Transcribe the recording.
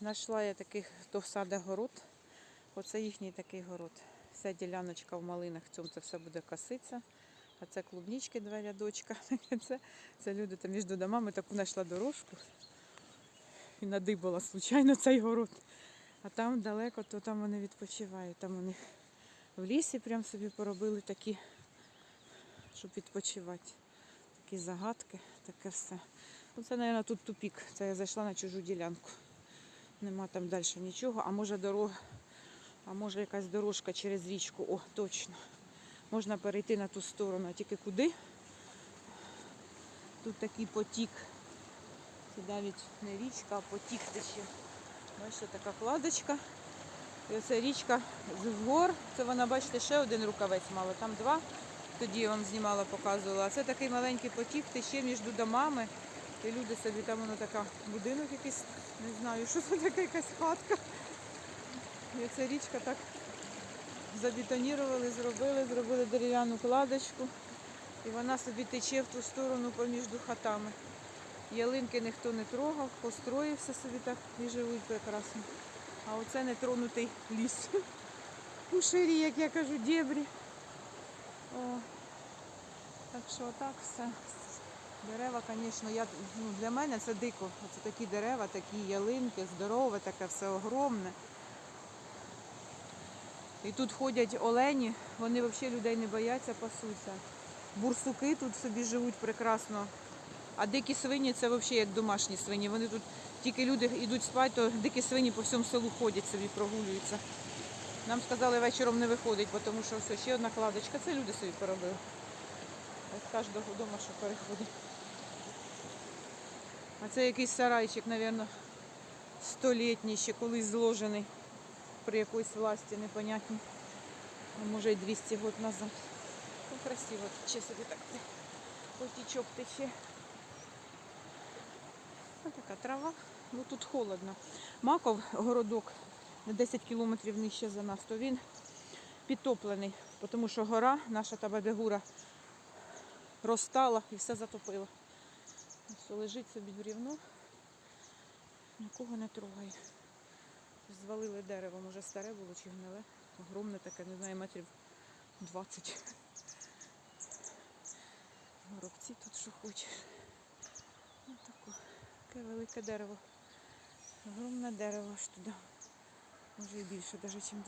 Знайшла я таких, хто саде город. Оце їхній такий город. Вся діляночка в малинах, в цьому це все буде коситься. А це клубнички, два рядочка. Це, це люди там між домами таку знайшла дорожку. І надибала случайно цей город. А там далеко, то там вони відпочивають. Там вони в лісі прям собі поробили такі, щоб відпочивати. Такі загадки, таке все. Ну, це, мабуть, тут тупік. Це я зайшла на чужу ділянку. Нема там далі нічого. А може дорога, а може якась дорожка через річку. О, точно. Можна перейти на ту сторону, а тільки куди? Тут такий потік. Це навіть не річка, а потік тече. Бачите, така кладочка. І оце річка з гор. Це вона, бачите, ще один рукавець мала, там два. Тоді я вам знімала, показувала. А це такий маленький потік, тече між домами. І люди собі там воно така будинок якийсь, не знаю, що це таке, якась хатка. І ця річка так забетонірували, зробили, зробили дерев'яну кладочку. І вона собі тече в ту сторону поміж хатами. Ялинки ніхто не трогав, построївся собі так і живуть прекрасно. А оце нетронутий ліс. У ширі, як я кажу, дєбрі. О, так що так все. Дерева, звісно, я, ну, для мене це дико. Це такі дерева, такі ялинки, здорове, таке все огромне. І тут ходять олені, вони взагалі людей не бояться, пасуться. Бурсуки тут собі живуть прекрасно. А дикі свині це взагалі як домашні свині. Вони тут тільки люди йдуть спати, то дикі свині по всьому селу ходять собі, прогулюються. Нам сказали вечором не виходить, тому що все, ще одна кладочка. Це люди собі поробили. От кожного вдома, що переходить. А це якийсь сарайчик, мабуть, столітній, ще колись зложений при якоїсь власті непонятній. А може й 200 років назад. Ну, красиво, ще собі так потічок тече. Ось така трава. Ну тут холодно. Маков городок на 10 кілометрів нижче за нас, то він підтоплений, тому що гора, наша та бабягура, розстала і все затопила. Ось лежить собі брівно, нікого не трогає. Звалили дерево, може старе було чи гниле. Огромне таке, не знаю, метрів 20. Горобці тут що хочеш. Ось таке, таке велике дерево. Огромне дерево аж туди. Може і більше, навіть, ніж